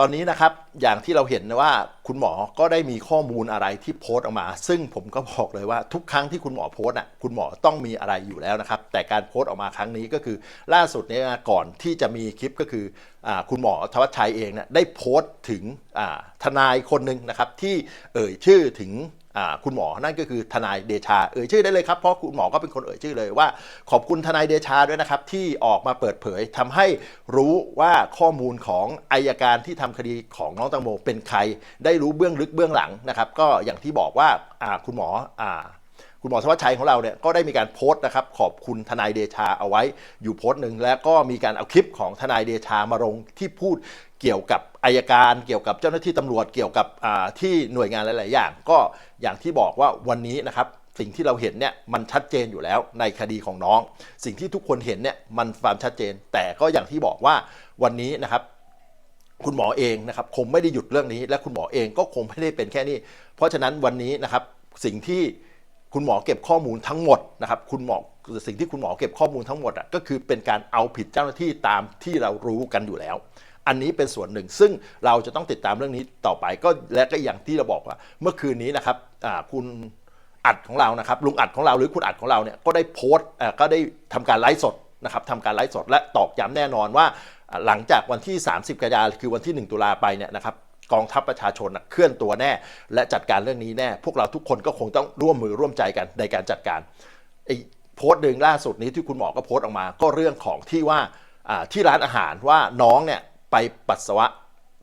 ตอนนี้นะครับอย่างที่เราเห็นนะว่าคุณหมอก็ได้มีข้อมูลอะไรที่โพสต์ออกมา ซึ่งผมก็บอกเลยว่าทุกครั้งที่คุณหมอโพสต์อะคุณหมอต้องมีอะไรอยู่แล้วนะครับ แต่การโพสต์ออกมาครั้งนี้ก็คือ ล่าสุดเนี่ยก่อนที่จะมีคลิปก็คืออคุณหมอธวัชชัยเองเนี่ยได้โพสต์ถึงทนายคนหนึ่งนะครับที่เอ่ยชื่อถึง คุณหมอนั่นก็คือทนายเดชาเอ่ยชื่อได้เลยครับเพราะคุณหมอก็เป็นคนเอ่ยชื่อเลยว่า ขอบคุณทนายเดชาด้วยนะครับที่ออกมาเปิดเผยทำให้รู้ว่าข้อมูลของอายการที่ทำคดีของน้องตังโมเป็นใคร ได้รู้เบื้องลึกเบื้องหลังนะครับ ก็อย่างที่บอกว่าคุณหมออ คุณหมอธวัชชัยของเราเนี่ยก็ได้มีการโพสต์นะครับขอบคุณทนายเดชาเอาไว้อยู่โพสต์หนึ่งแล้วก็มีการเอาคลิปของทนายเดชามาลงที่พูดเกี่ยวกับอายการ เกี่ยวกับเจ้าหน้าที่ตำรวจเกี่ยวกับที่หน่วยงานหลาย ๆ อย่าง ก็อย่างที่บอกว่าวันนี้นะครับสิ่งที่เราเห็นเนี่ยมันชัดเจนอยู่แล้วในคดีของน้อง สิ่งที่ทุกคนเห็นเนี่ยมันความชัดเจน แต่ก็อย่างที่บอกว่าวันนี้นะครับ คุณหมอเองนะครับคงไม่ได้หยุดเรื่องนี้ และคุณหมอเองก็คงไม่ได้เป็นแค่นี้ เพราะฉะนั้นวันนี้นะครับสิ่งที่ คุณหมอเก็บข้อมูลทั้งหมดนะครับคุณหมอสิ่งที่คุณหมอเก็บข้อมูลทั้งหมดอะก็คือเป็นการเอาผิดเจ้าหน้าที่ตามที่เรารู้กันอยู่แล้ว อันนี้เป็นส่วนหนึ่ง ซึ่งเราจะต้องติดตามเรื่องนี้ต่อไปก็และก็อย่างที่เราบอกว่า เมื่อคืนนี้นะครับอ่าคุณอัดของเรานะครับลุงอัดของเราหรือคุณอัดของเราเนี่ยก็ได้โพสต์อ่อก็ได้ทำการไลฟ์สดนะครับทำการไลฟ์สดและตอกย้ำแน่นอนว่าอ่าหลังจากวันที่ 30 กันยาคือวันที่ 1 ตุลาไปเนี่ยนะครับ กองทัพประชาชนเคลื่อนตัวแน่ และจัดการเรื่องนี้แน่ พวกเราทุกคนก็คงต้องร่วมมือร่วมใจกันในการจัดการไอ้โพสต์หนึ่งล่าสุดนี้ที่คุณหมอก็โพสต์ออกมา ก็เรื่องของที่ว่าอ่าที่ร้านอาหารว่าน้องเนี่ยไปปัสสาวะ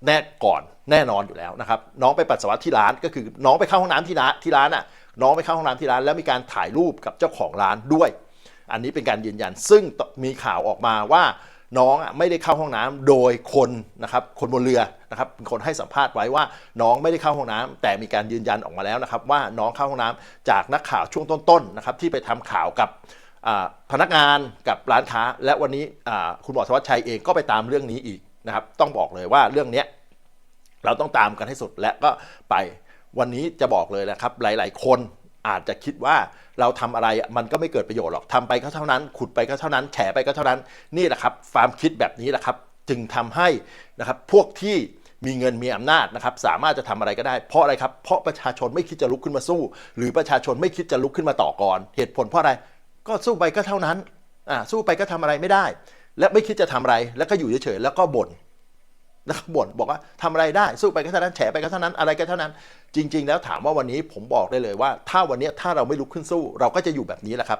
แน่ก่อนแน่นอนอยู่แล้วนะครับ น้องไปปัสสาวะที่ร้านก็คือน้องไปเข้าห้องน้ำที่ร้านที่ร้านอะน้องไปเข้าห้องน้ำที่ร้าน แล้วมีการถ่ายรูปกับเจ้าของร้านด้วย อันนี้เป็นการยืนยันซึ่งมีข่าวออกมาว่า น้องอะไม่ได้เข้าห้องน้ำโดยคนนะครับคนบนเรือนะครับเป็นคนให้สัมภาษณ์ไว้ว่าน้องไม่ได้เข้าห้องน้ำแต่มีการยืนยันออกมาแล้วนะครับ ว่าน้องเข้าห้องน้ำจากนักข่าวช่วงต้นๆนะครับที่ไปทำข่าวกับพนักงานกับร้านค้า และวันนี้คุณหมอธวัชชัยเองก็ไปตามเรื่องนี้อีกนะครับต้องบอกเลยว่าเรื่องนี้เราต้องตามกันให้สุดและก็ไปวันนี้จะบอกเลยนะครับหลาย ๆ คน อาจจะคิดว่าเราทำอะไรมันก็ไม่เกิดประโยชน์หรอกทำไปก็เท่านั้น ขุดไปก็เท่านั้น แฉไปก็เท่านั้น นี่แหละครับความคิดแบบนี้แหละครับ จึงทำให้นะครับพวกที่มีเงินมีอำนาจนะครับสามารถจะทำอะไรก็ได้เพราะอะไรครับ เพราะประชาชนไม่คิดจะลุกขึ้นมาสู้ หรือประชาชนไม่คิดจะลุกขึ้นมาต่อกรเหตุผลเพราะอะไรก็สู้ไปก็เท่านั้นอ่าสู้ไปก็ทำอะไรไม่ได้ และไม่คิดจะทำอะไรแล้วก็อยู่เฉยๆแล้วก็บ่น นะครับบ่นบอกว่าทำอะไรได้สู้ไปก็เท่านั้นแฉไปก็เท่านั้นอะไรก็เท่านั้น จริง ๆ แล้วถามว่าวันนี้ผมบอกได้เลยว่า ถ้าวันนี้ถ้าเราไม่ลุกขึ้นสู้ เราก็จะอยู่แบบนี้แหละครับ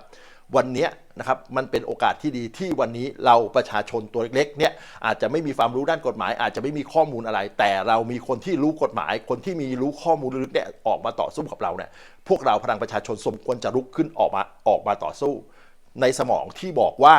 วันนี้นะครับมันเป็นโอกาสที่ดีที่วันนี้เราประชาชนตัวเล็กๆเนี่ยอาจจะไม่มีความรู้ด้านกฎหมาย อาจจะไม่มีข้อมูลอะไร แต่เรามีคนที่รู้กฎหมาย คนที่มีรู้ข้อมูลลึกเนี่ยออกมาต่อสู้กับเราเนี่ยพวกเราพลังประชาชนสมควรจะลุกขึ้นออกมาออกมาต่อสู้ ในสมองที่บอกว่า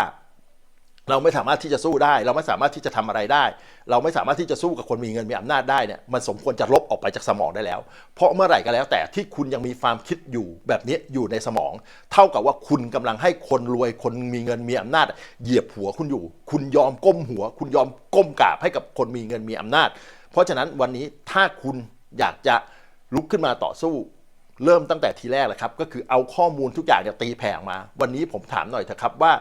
เราไม่สามารถที่จะสู้ได้ เราไม่สามารถที่จะทำอะไรได้ เราไม่สามารถที่จะสู้กับคนมีเงินมีอำนาจได้เนี่ยมันสมควรจะลบออกไปจากสมองได้แล้ว เพราะเมื่อไหร่ก็แล้วแต่ที่คุณยังมีความคิดอยู่แบบนี้อยู่ในสมอง เท่ากับว่าคุณกำลังให้คนรวยคนมีเงินมีอำนาจ เหยียบหัวคุณอยู่ คุณยอมก้มหัว คุณยอมก้มกราบให้กับคนมีเงินมีอำนาจ เพราะฉะนั้นวันนี้ถ้าคุณอยากจะลุกขึ้นมาต่อสู้เริ่มตั้งแต่ทีแรกเลยครับ ก็คือเอาข้อมูลทุกอย่างเนี่ยตีแผ่มา วันนี้ผมถามหน่อยเถอะครับว่า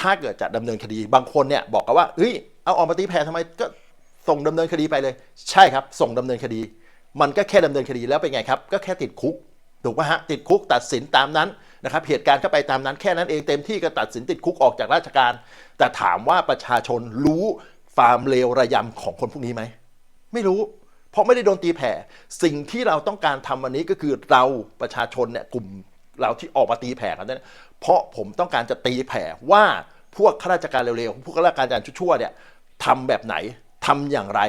ถ้าเกิดจะดำเนินคดีบางคนเนี่ยบอกกันว่าเฮ้ยเอาออกมาตีแผ่ทำไมก็ส่งดำเนินคดีไปเลย ใช่ครับ ส่งดำเนินคดี มันก็แค่ดำเนินคดีแล้วเป็นไงครับ ก็แค่ติดคุกถูกไหมฮะติดคุกตัดสินตามนั้นนะครับเหตุการณ์ก็ไปตามนั้นแค่นั้นเองเต็มที่ก็ตัดสินติดคุกออกจากราชการ แต่ถามว่าประชาชนรู้ความเลวระยำของคนพวกนี้ไหมไม่รู้ เพราะไม่ได้โดนตีแผ่ สิ่งที่เราต้องการทำวันนี้ก็คือเราประชาชนเนี่ยกลุ่ม เราที่ออกมาตีแผ่กันเนี่ยเพราะผมต้องการจะตีแผ่ว่าพวกข้าราชการเร็วๆพวกข้าราชการชั่วๆเนี่ยทำแบบไหนทำอย่างไร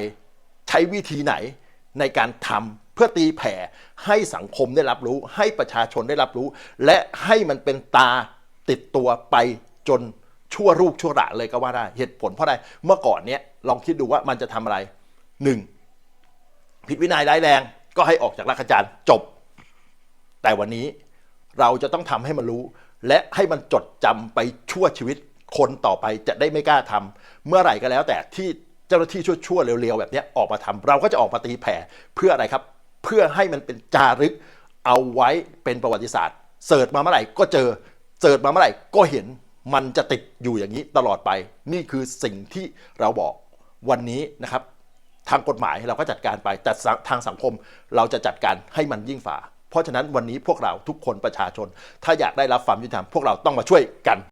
ใช้วิธีไหนในการทำเพื่อตีแผ่ให้สังคมได้รับรู้ ให้ประชาชนได้รับรู้ และให้มันเป็นตาติดตัวไปจนชั่วลูกชั่วหลานเลยก็ว่าได้ เหตุผลเพราะอะไรเมื่อก่อนเนี่ยลองคิดดูว่ามันจะทำอะไรหนึ่งผิดวินัยร้ายแรงก็ให้ออกจากราชการจบ แต่วันนี้ เราจะต้องทำให้มันรู้ และให้มันจดจำไปชั่วชีวิตคนต่อไปจะได้ไม่กล้าทำเมื่อไหร่ก็แล้ว แต่ที่เจ้าหน้าที่ชั่วๆเร็วๆแบบนี้ออกมาทำเราก็จะออกมาตีแผ่เพื่ออะไรครับ เพื่อให้มันเป็นจารึกเอาไว้เป็นประวัติศาสตร์เสิร์ชมาเมื่อไหร่ก็เจอเสิร์ชมาเมื่อไหร่ก็เห็นมันจะติดอยู่อย่างนี้ตลอดไป นี่คือสิ่งที่เราบอกวันนี้นะครับ ทางกฎหมายเราก็จัดการไปแต่ทางสังคมเราจะจัดการให้มันยิ่งฝ่า เพราะฉะนั้นวันนี้พวกเราทุกคนประชาชน ถ้าอยากได้รับความยุติธรรมพวกเราต้องมาช่วยกัน